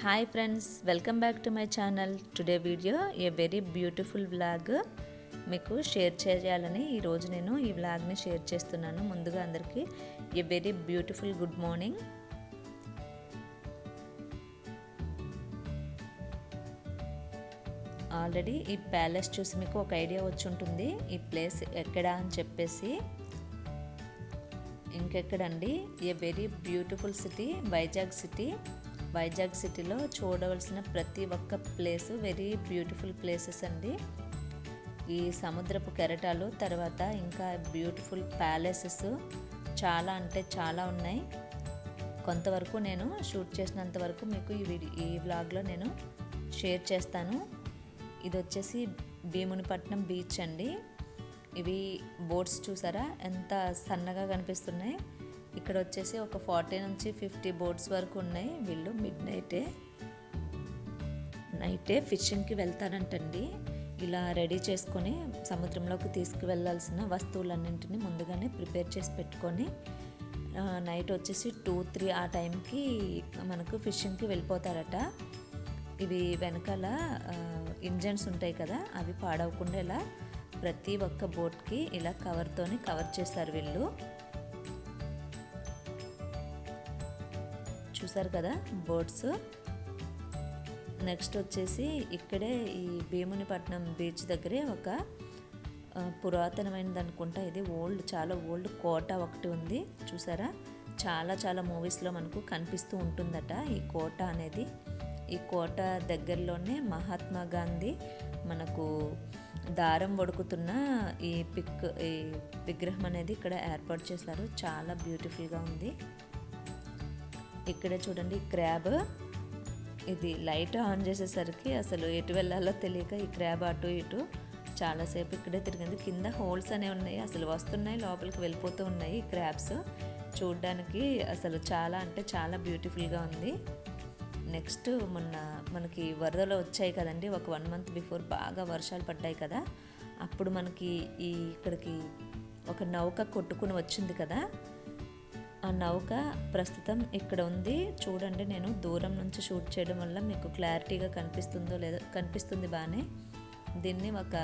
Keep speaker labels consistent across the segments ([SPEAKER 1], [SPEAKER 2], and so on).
[SPEAKER 1] Hi friends welcome back to my channel today video a very beautiful vlog మీకు share చేయాలని ఈరోజు నేను ఈ వ్లాగ్ని షేర్ చేస్తున్నాను. ముందుగా అందరికీ a very beautiful good morning already ఈ ప్యాలెస్ చూసి మీకు ఒక ఐడియా వచ్చి ఉంటుంది. ఈ ప్లేస్ ఎక్కడ అని చెప్పేసి ఇంకెక్కడండి? A very beautiful city Vizag city Vizag సిటీలో చూడవలసిన ప్రతి ఒక్క ప్లేసు వెరీ బ్యూటిఫుల్ ప్లేసెస్ అండి. ఈ సముద్రపు కెరటాలు తర్వాత ఇంకా బ్యూటిఫుల్ ప్యాలెసెస్ చాలా అంటే చాలా ఉన్నాయి. కొంతవరకు నేను షూట్ చేసినంత వరకు మీకు ఈ వీడియో ఈ వ్లాగ్లో నేను షేర్ చేస్తాను. ఇది వచ్చేసి భీమునిపట్నం బీచ్ అండి. ఇవి బోట్స్ చూసారా? ఎంత సన్నగా కనిపిస్తున్నాయి. ఇక్కడ వచ్చేసి ఒక ఫార్టీ నుంచి ఫిఫ్టీ బోట్స్ వరకు ఉన్నాయి. వీళ్ళు మిడ్ నైటే నైటే ఫిషింగ్కి వెళ్తారంటండి. ఇలా రెడీ చేసుకొని సముద్రంలోకి తీసుకువెళ్ళాల్సిన వస్తువులన్నింటినీ ముందుగానే ప్రిపేర్ చేసి పెట్టుకొని నైట్ వచ్చేసి టూ త్రీ ఆ టైంకి మనకు ఫిషింగ్కి వెళ్ళిపోతారట. ఇవి వెనకాల ఇంజన్స్ ఉంటాయి కదా అవి పాడవకుండా ఇలా ప్రతి ఒక్క బోట్కి ఇలా కవర్తోని కవర్ చేస్తారు వీళ్ళు. చూసారు కదా బోట్స్? నెక్స్ట్ వచ్చేసి ఇక్కడే ఈ భీమునిపట్నం బీచ్ దగ్గరే ఒక పురాతనమైనది అనుకుంటా. ఇది ఓల్డ్ చాలా ఓల్డ్ కోట ఒకటి ఉంది. చూసారా? చాలా చాలా మూవీస్లో మనకు కనిపిస్తూ ఉంటుందట ఈ కోట అనేది. ఈ కోట దగ్గరలోనే మహాత్మా గాంధీ మనకు దారం వడుకుతున్న ఈ పిక్ ఈ విగ్రహం అనేది ఇక్కడ ఏర్పాటు చేశారు. చాలా బ్యూటిఫుల్గా ఉంది. ఇక్కడే చూడండి క్రాబ్ ఇది లైట్ ఆన్ చేసేసరికి అసలు ఎటు వెళ్ళాలో తెలియక ఈ క్రాబ్ అటు ఇటు చాలాసేపు ఇక్కడే తిరిగింది. కింద హోల్స్ అనేవి ఉన్నాయి అసలు వస్తున్నాయి లోపలికి వెళ్ళిపోతూ ఉన్నాయి ఈ క్రాబ్స్ చూడడానికి అసలు చాలా అంటే చాలా బ్యూటిఫుల్గా ఉంది. నెక్స్ట్ మొన్న మనకి వరదలు వచ్చాయి కదండి ఒక వన్ మంత్ బిఫోర్ బాగా వర్షాలు పడ్డాయి కదా. అప్పుడు మనకి ఈ ఇక్కడికి ఒక నౌక కొట్టుకుని వచ్చింది కదా. ఆ నౌక ప్రస్తుతం ఇక్కడ ఉంది. చూడండి నేను దూరం నుంచి షూట్ చేయడం వల్ల మీకు క్లారిటీగా కనిపిస్తుందో లేదో కనిపిస్తుంది బాగానే దీన్ని ఒక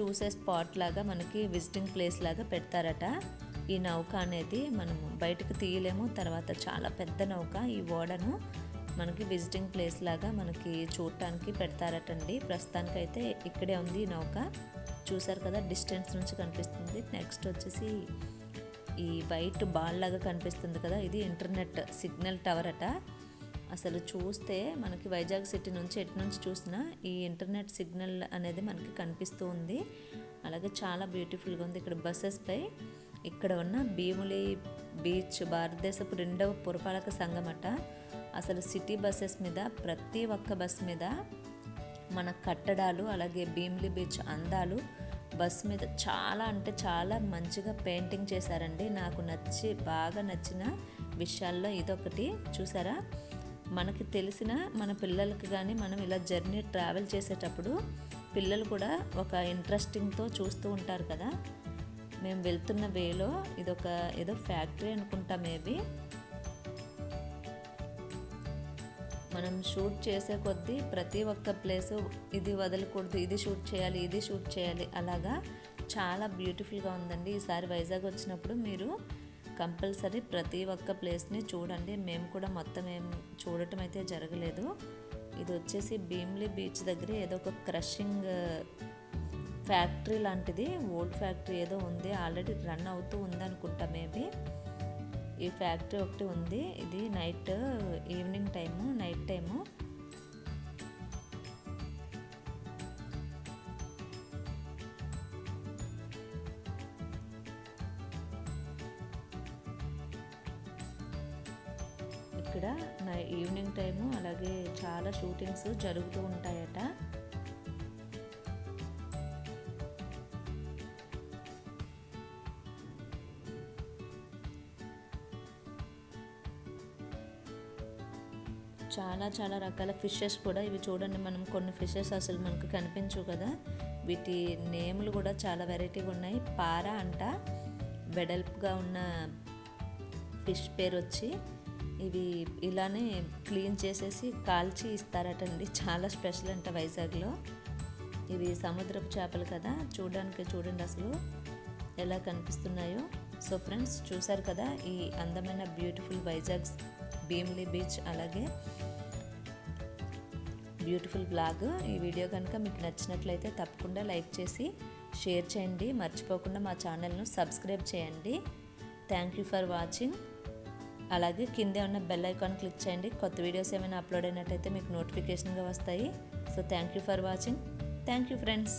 [SPEAKER 1] చూసే స్పాట్ లాగా మనకి విజిటింగ్ ప్లేస్ లాగా పెడతారట. ఈ నౌక అనేది మనము బయటకు తీయలేము. తర్వాత చాలా పెద్ద నౌక ఈ ఓడను మనకి విజిటింగ్ ప్లేస్ లాగా మనకి చూడటానికి పెడతారటండి. ప్రస్తుతానికైతే ఇక్కడే ఉంది ఈ నౌక. చూసారు కదా డిస్టెన్స్ నుంచి కనిపిస్తుంది. నెక్స్ట్ వచ్చేసి ఈ వైట్ బాల్ లాగా కనిపిస్తుంది కదా ఇది ఇంటర్నెట్ సిగ్నల్ టవర్ అట. అసలు చూస్తే మనకి వైజాగ్ సిటీ నుంచి ఎటు నుంచి చూసినా ఈ ఇంటర్నెట్ సిగ్నల్ అనేది మనకి కనిపిస్తూ ఉంది. అలాగే చాలా బ్యూటిఫుల్గా ఉంది ఇక్కడ బస్సెస్పై ఇక్కడ ఉన్న భీములి బీచ్ భారతదేశపు రెండవ పురపాలక సంఘం అట. అసలు సిటీ బస్సెస్ మీద ప్రతి ఒక్క బస్ మీద మన కట్టడాలు అలాగే భీమిలి బీచ్ అందాలు బస్ మీద చాలా అంటే చాలా మంచిగా పెయింటింగ్ చేశారండి. నాకు నచ్చి బాగా నచ్చిన విషయాల్లో ఇదొకటి. చూసారా? మనకి తెలిసిన మన పిల్లలకి కానీ మనం ఇలా జర్నీ ట్రావెల్ చేసేటప్పుడు పిల్లలు కూడా ఒక ఇంట్రెస్టింగ్తో చూస్తూ ఉంటారు కదా? మేము వెళ్తున్న వేలో ఇదొక ఏదో ఫ్యాక్టరీ అనుకుంటా మేబీ. మనం షూట్ చేసే కొద్దీ ప్రతి ఒక్క ప్లేస్ ఇది వదలకూడదు ఇది షూట్ చేయాలి ఇది షూట్ చేయాలి అలాగా చాలా బ్యూటిఫుల్గా ఉందండి. ఈసారి వైజాగ్ వచ్చినప్పుడు మీరు కంపల్సరీ ప్రతి ఒక్క ప్లేస్ని చూడండి. మేము కూడా మొత్తం ఏం చూడటం అయితే జరగలేదు. ఇది వచ్చేసి భీమ్లీ బీచ్ దగ్గర ఏదో ఒక క్రషింగ్ ఫ్యాక్టరీ లాంటిది ఓల్డ్ ఫ్యాక్టరీ ఏదో ఉంది. ఆల్రెడీ రన్ అవుతూ ఉంది అనుకుంటా మేబీ. ఈ ఫ్యాక్టరీ ఒకటి ఉంది. ఇది night evening time night time. ఇక్కడ ఈవినింగ్ టైము అలాగే చాలా షూటింగ్స్ జరుగుతూ ఉంటాయట. చాలా చాలా రకాల ఫిషెస్ కూడా ఇవి చూడండి. మనం కొన్ని ఫిషెస్ అసలు మనకు కనిపించవు కదా. వీటి నేములు కూడా చాలా వెరైటీగా ఉన్నాయి. పార అంట వెడల్పుగా ఉన్న ఫిష్ పేరు వచ్చి ఇవి ఇలానే క్లీన్ చేసేసి కాల్చి ఇస్తారటండి. చాలా స్పెషల్ అంట వైజాగ్లో. ఇవి సముద్రపు చేపలు కదా. చూడడానికి చూడండి అసలు ఎలా కనిపిస్తున్నాయో. సో ఫ్రెండ్స్ చూసారు కదా ఈ అందమైన బ్యూటిఫుల్ వైజాగ్ భీమిలీ బీచ్ అలాగే బ్యూటిఫుల్ బ్లాగ్. ఈ వీడియో కనుక మీకు నచ్చినట్లయితే తప్పకుండా లైక్ చేసి షేర్ చేయండి. మర్చిపోకుండా మా ఛానల్ను సబ్స్క్రైబ్ చేయండి. థ్యాంక్ యూ ఫర్ వాచింగ్ అలాగే కిందే ఉన్న బెల్ ఐకాన్ క్లిక్ చేయండి. కొత్త వీడియోస్ ఏమైనా అప్లోడ్ అయినట్టయితే మీకు నోటిఫికేషన్గా వస్తాయి. So thank you for watching thank you friends